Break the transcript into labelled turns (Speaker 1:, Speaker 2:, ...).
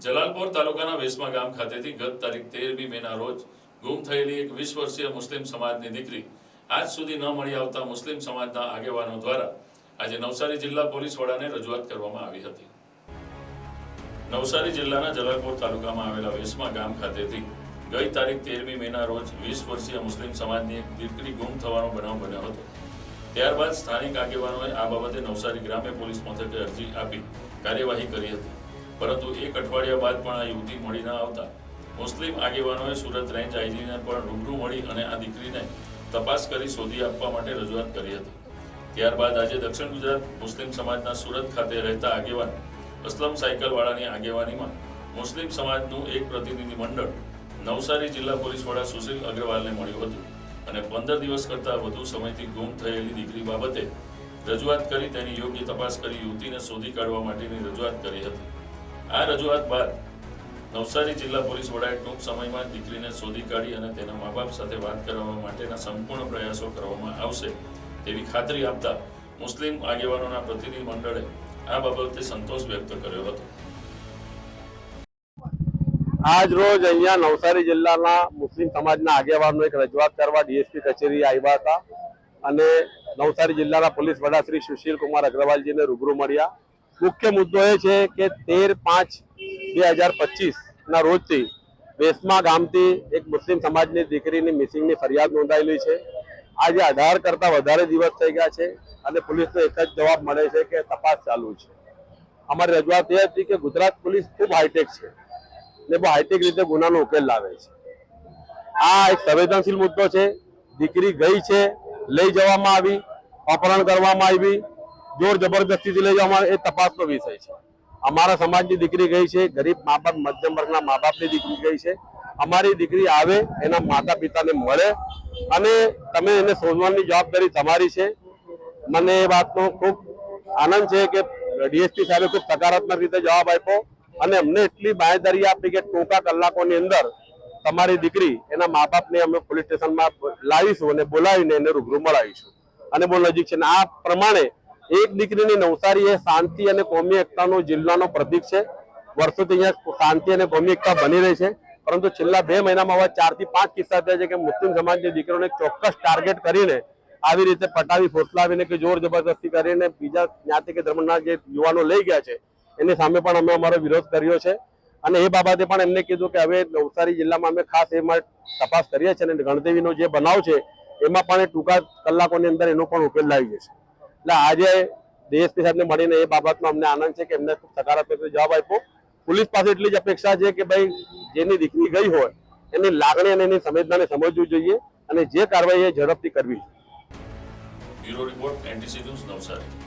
Speaker 1: જલાલપોર તાલુકાના વેસમા ગામ ખાતેથી ગત તારીખ તેરમી મેના રોજ ગુમ થયેલી એક વીસ વર્ષીય મુસ્લિમ સમાજની દીકરી આજ સુધી ન મળી આવતા મુસ્લિમ સમાજના આગેવાનો દ્વારા આજે નવસારી જિલ્લા પોલીસ વડાને રજૂઆત કરવામાં આવી હતી. નવસારી જિલ્લાના જલાલપોર તાલુકામાં આવેલા વેસમા ગામ ખાતેથી ગઈ તારીખ તેરમી મેના રોજ વીસ વર્ષીય મુસ્લિમ સમાજની એક દીકરી ગુમ થવાનો બનાવ બન્યો હતો. ત્યારબાદ સ્થાનિક આગેવાનોએ આ બાબતે નવસારી ગ્રામ્ય પોલીસ મથકે અરજી આપી કાર્યવાહી કરી હતી. પરંતુ એક અઠવાડિયા બાદ પણ આ યુવતી મળી ન આવતા. મુસ્લિમ આગેવાનોએ સુરત રેન્જ આઈજીને પણ રૂબરૂ મળી અને આ દીકરીને તપાસ કરી શોધી આપવા માટે રજૂઆત કરી હતી. ત્યારબાદ આજે દક્ષિણ ગુજરાત મુસ્લિમ સમાજના સુરત ખાતે રહેતા આગેવાન અસલમ સાયકલવાળાની આગેવાનીમાં મુસ્લિમ સમાજનું એક પ્રતિનિધિ મંડળ નવસારી જિલ્લા પોલીસ વડા સુશીલ અગ્રવાલને મળ્યું હતું અને પંદર દિવસ કરતાં વધુ સમયથી ગુમ થયેલી દીકરી બાબતે રજૂઆત કરી તેની યોગ્ય તપાસ કરી યુવતીને શોધી કાઢવા માટેની રજૂઆત કરી હતી. આ રજૂઆત બાદ નવસારી જિલ્લા પોલીસ વડાએ ટૂંક સમયમાં દીકરીને શોધી કાઢી અને તેના મા બાપ સાથે વાત કરવા માટેના સંપૂર્ણ પ્રયાસો કરવામાં આવશે તેવી ખાતરી આપતા મુસ્લિમ આગેવાનોના પ્રતિનિધિ મંડળે આ બાબતે સંતોષ વ્યક્ત કર્યો હતો.
Speaker 2: આજ રોજ અહીંયા નવસારી જિલ્લાના મુસ્લિમ સમાજના આગેવાનો એક રજૂઆત કરવા ડીએસપી કચેરી આવ્યા હતા અને નવસારી જિલ્લાના પોલીસ વડા શ્રી સુશીલ કુમાર અગ્રવાલજીને રૂબરૂ મળ્યા. મુખ્ય મુદ્દો એ છે કે તેર પાંચ બે હજાર પચીસ ના રોજથી વેસમા ગામથી એક મુસ્લિમ સમાજની દીકરીની મિસિંગની ફરિયાદ નોંધાયેલી છે. આજે અઢાર કરતા વધારે દિવસ થઈ ગયા છે અને પોલીસનો એક જ જવાબ મળે છે કે તપાસ ચાલુ છે. અમારી રજૂઆત એ હતી કે ગુજરાત પોલીસ ખૂબ હાઈટેક છે ને બહુ હાઈટેક રીતે ગુનાનો ઉકેલ લાવે છે. આ એક સંવેદનશીલ મુદ્દો છે. દીકરી ગઈ છે, લઈ જવામાં આવી, અપહરણ કરવામાં આવી જોર જબરદસ્તીથી લઈ જવામાં એ તપાસનો વિષય છે. અમારા સમાજની દીકરી ગઈ છે, ગરીબ મા બાપ, મધ્યમ વર્ગના મા બાપની દીકરી ગઈ છે. અમારી દીકરી આવે, એના માતા પિતાને મળે અને તમે એને શોધવાની જવાબદારી તમારી છે. મને એ વાતનો ખૂબ આનંદ છે કે ડીએસપી સાહેબે ખૂબ સકારાત્મક રીતે જવાબ આપ્યો અને અમને એટલી બાંયદારી આપી કે ટૂંકા કલાકોની અંદર તમારી દીકરી એના મા બાપને અમે પોલીસ સ્ટેશનમાં લાવીશું અને બોલાવીને એને રૂબરૂ મળાવીશું. અને બહુ નજીક છે આ પ્રમાણે એક દીકરીની નવસારી એ શાંતિ અને કોમી એકતાનો જિલ્લાનો પ્રતીક છે. વર્ષોથી અહીંયા શાંતિ અને કોમી એકતા બની રહી છે. પરંતુ છેલ્લા બે મહિનામાં હવે ચારથી પાંચ કિસ્સા થયા છે કે મુસ્લિમ સમાજની દીકરીઓને ચોક્કસ ટાર્ગેટ કરીને આવી રીતે પટાવી ફોસલાવીને કે જોર જબરદસ્તી કરીને બીજા જ્ઞાતિ કે ધર્મના જે યુવાનો લઈ ગયા છે, એની સામે પણ અમે અમારો વિરોધ કર્યો છે. અને એ બાબતે પણ એમને કીધું કે હવે નવસારી જિલ્લામાં અમે ખાસ એમાં તપાસ કરીએ છીએ અને ગણદેવીનો જે બનાવ છે, એમાં પણ એ ટૂંકા કલાકોની અંદર એનો પણ ઉકેલ લાવી જશે એટલે આજે ડીએસપી સાહેબને મળીને એ બાબતમાં અમને આનંદ છે કે એમને ખૂબ સકારાત્મક જવાબ આપ્યો. પોલીસ પાસે એટલી જ અપેક્ષા છે કે ભાઈ, જેની દીકરી ગઈ હોય, એની લાગણી અને એની સંવેદનાને સમજવું જોઈએ અને જે કાર્યવાહી એ ઝડપથી કરવી જોઈએ.
Speaker 1: Report, NTC news Navsari.